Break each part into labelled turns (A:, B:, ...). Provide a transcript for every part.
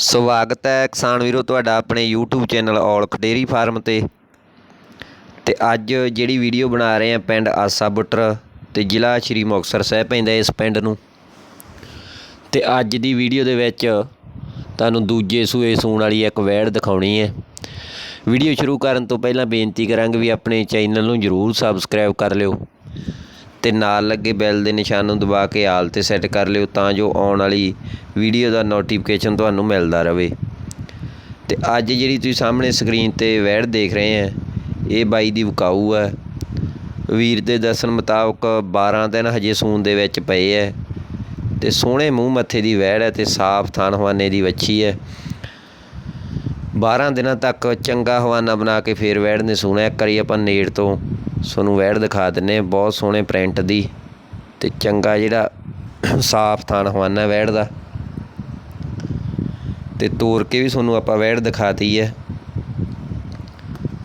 A: ਸਵਾਗਤ ਹੈ ਕਿਸਾਨ ਵੀਰੋ ਤੁਹਾਡਾ ਆਪਣੇ YouTube channel Aulakh dairy farm ਤੇ। ਤੇ ਅੱਜ ਜਿਹੜੀ ਵੀਡੀਓ ਬਣਾ ਰਹੇ ਆ ਪਿੰਡ ਆਸਾ ਬੁੱਟਰ ਤੇ ਜ਼ਿਲ੍ਹਾ ਸ਼੍ਰੀ ਮੁਕਤਸਰ ਸਾਹਿਬ ਪੈਂਦਾ ਇਸ ਪਿੰਡ ਨੂੰ। ਤੇ ਅੱਜ ਦੀ ਵੀਡੀਓ ਦੇ ਵਿੱਚ ਤੁਹਾਨੂੰ ਦੂਜੇ ਸੂਏ ਸੂਣ ਵਾਲੀ ਇੱਕ ਵੈੜ ਦਿਖਾਉਣੀ ਹੈ। ਵੀਡੀਓ ਸ਼ੁਰੂ ਕਰਨ ਤੋਂ ਪਹਿਲਾਂ ਬੇਨਤੀ ਕਰਾਂਗੇ ਵੀ ਆਪਣੇ ਚੈਨਲ ਨੂੰ ਜਰੂਰ ਸਬਸਕ੍ਰਾਈਬ ਕਰ ਲਿਓ। ਅਤੇ ਨਾਲ ਲੱਗੇ ਬੈਲ ਦੇ ਨਿਸ਼ਾਨ ਨੂੰ ਦਬਾ ਕੇ ਆਲ ਤੇ ਸੈੱਟ ਕਰ ਲਿਓ ਤਾਂ ਜੋ ਆਉਣ ਵਾਲੀ ਵੀਡੀਓ ਦਾ ਨੋਟੀਫਿਕੇਸ਼ਨ ਤੁਹਾਨੂੰ ਮਿਲਦਾ ਰਹੇ ਅਤੇ ਅੱਜ ਜਿਹੜੀ ਤੁਸੀਂ ਸਾਹਮਣੇ ਸਕਰੀਨ ਤੇ ਵੈੜ ਦੇਖ ਰਹੇ ਆ ਇਹ ਬਾਈ ਦੀ ਵਿਕਾਊ ਹੈ। ਵੀਰ ਦੇ ਦੱਸਣ ਮੁਤਾਬਕ 12 ਦਿਨ ਹਜੇ ਸੂਨ ਦੇ ਵਿੱਚ ਪਏ ਐ ਤੇ ਸੋਹਣੇ ਮੂੰਹ ਮੱਥੇ ਦੀ ਵੈੜ ਹੈ ਤੇ ਸਾਫ਼ ਥਣ ਹਵਾਨੇ ਦੀ ਵੱਛੀ ਹੈ। 12 ਦਿਨਾਂ ਤੱਕ ਚੰਗਾ ਹਵਾਨਾ ਬਣਾ ਕੇ ਫੇਰ ਵੈੜ ਨੇ ਸੂਣਾ ਇੱਕ ਵਾਰੀ ਆਪਾਂ ਨੇੜ ਤੋਂ ਤੁਹਾਨੂੰ ਵੈੜ ਦਿਖਾ ਦਿੰਨੇ ਬਹੁਤ ਸੋਹਣੇ ਪ੍ਰਿੰਟ ਦੀ ਤੇ ਚੰਗਾ ਜਿਹੜਾ ਸਾਫ਼ ਥਣ ਹਵਾਨਾ ਵੈੜ ਦਾ। ਤੇ ਤੋਰ ਕੇ ਵੀ ਤੁਹਾਨੂੰ ਆਪਾਂ ਵੈੜ ਦਿਖਾਤੀ ਹੈ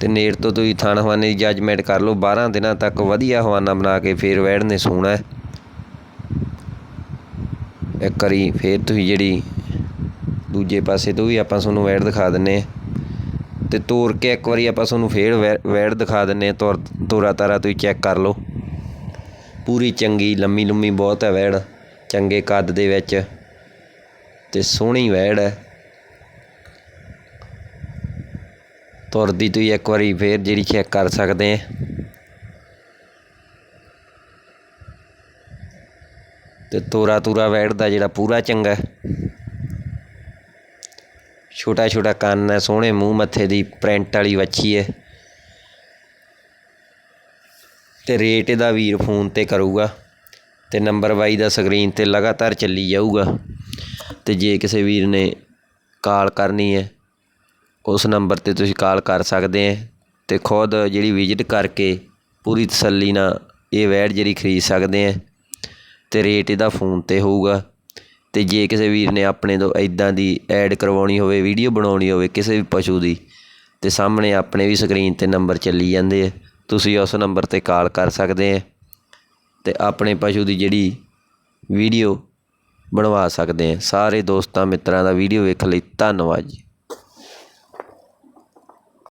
A: ਤੇ ਨੇੜ ਤੋਂ ਤੁਸੀਂ ਥਣ ਹਵਾਨੇ ਦੀ ਜੱਜਮੈਂਟ ਕਰ ਲਓ। 12 ਦਿਨਾਂ ਤੱਕ ਵਧੀਆ ਹਵਾਨਾ ਬਣਾ ਕੇ ਫੇਰ ਵੈੜ ਨੇ ਸੂਣਾ ਇੱਕ ਵਾਰੀ ਫੇਰ ਤੁਸੀਂ ਜਿਹੜੀ ਦੂਜੇ ਪਾਸੇ ਤੋਂ ਵੀ ਆਪਾਂ ਤੁਹਾਨੂੰ ਵੈੜ ਦਿਖਾ ਦਿੰਨੇ ਹਾਂ। ਅਤੇ ਤੋਰ ਕੇ ਇੱਕ ਵਾਰੀ ਆਪਾਂ ਤੁਹਾਨੂੰ ਫੇਰ ਵੈ- ਵੈੜ ਦਿਖਾ ਦਿੰਦੇ ਹਾਂ। ਤੋਰ ਤੋਰਾ ਤਾਰਾ ਤੁਸੀਂ ਚੈੱਕ ਕਰ ਲਓ। ਪੂਰੀ ਚੰਗੀ, ਲੰਮੀ ਲੰਮੀ ਬਹੁਤ ਹੈ ਵੈੜ। ਚੰਗੇ ਕੱਦ ਦੇ ਵਿੱਚ। ਤੇ ਸੋਹਣੀ ਵੈੜ ਹੈ। ਤੁਰਦੀ ਤੁਸੀਂ ਇੱਕ ਵਾਰੀ ਫੇਰ ਜਿਹੜੀ ਚੈੱਕ ਕਰ ਸਕਦੇ ਆ ਤੇ ਤੋਰਾ ਤੂਰਾ ਵੈੜ ਦਾ ਜਿਹੜਾ ਪੂਰਾ ਚੰਗਾ ਛੋਟਾ ਛੋਟਾ ਕੰਨ ਹੈ, ਸੋਹਣੇ ਮੂੰਹ ਮੱਥੇ ਦੀ ਪ੍ਰਿੰਟ ਵਾਲੀ ਵੱਛੀ ਹੈ। ਤੇ ਰੇਟ ਇਹਦਾ ਵੀਰ ਫੋਨ ਤੇ ਕਰੂਗਾ ਤੇ ਨੰਬਰ ਬਾਈ ਦਾ ਸਕਰੀਨ ਤੇ ਲਗਾਤਾਰ ਚੱਲੀ ਜਾਊਗਾ। ਤੇ ਜੇ ਕਿਸੇ ਵੀਰ ਨੇ ਕਾਲ ਕਰਨੀ ਹੈ, ਉਸ ਨੰਬਰ ਤੇ ਤੁਸੀਂ ਕਾਲ ਕਰ ਸਕਦੇ ਹੈ ਤੇ ਖੁਦ ਜਿਹੜੀ ਵਿਜ਼ਿਟ ਕਰਕੇ ਪੂਰੀ ਤਸੱਲੀ ਨਾਲ ਇਹ ਵੈੜ ਜਿਹੜੀ ਖਰੀਦ ਸਕਦੇ ਹੈ ਤੇ ਰੇਟ ਇਹਦਾ ਫੋਨ ਤੇ ਹੋਊਗਾ। ਅਤੇ ਜੇ ਕਿਸੇ ਵੀਰ ਨੇ ਆਪਣੇ ਤੋਂ ਇੱਦਾਂ ਦੀ ਐਡ ਕਰਵਾਉਣੀ ਹੋਵੇ ਵੀਡੀਓ ਬਣਾਉਣੀ ਹੋਵੇ ਕਿਸੇ ਵੀ ਪਸ਼ੂ ਦੀ, ਤੇ ਸਾਹਮਣੇ ਆਪਣੇ ਵੀ ਸਕਰੀਨ ਤੇ ਨੰਬਰ ਚੱਲੀ ਜਾਂਦੇ ਆ, ਤੁਸੀਂ ਉਸ ਨੰਬਰ ਤੇ ਕਾਲ ਕਰ ਸਕਦੇ ਹੈ ਅਤੇ ਆਪਣੇ ਪਸ਼ੂ ਦੀ ਜਿਹੜੀ ਵੀਡੀਓ ਬਣਵਾ ਸਕਦੇ ਹੈ ਸਾਰੇ ਦੋਸਤਾਂ ਮਿੱਤਰਾਂ ਦਾ ਵੀਡੀਓ ਵੇਖਣ ਲਈ ਧੰਨਵਾਦ ਜੀ।